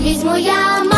візьму я.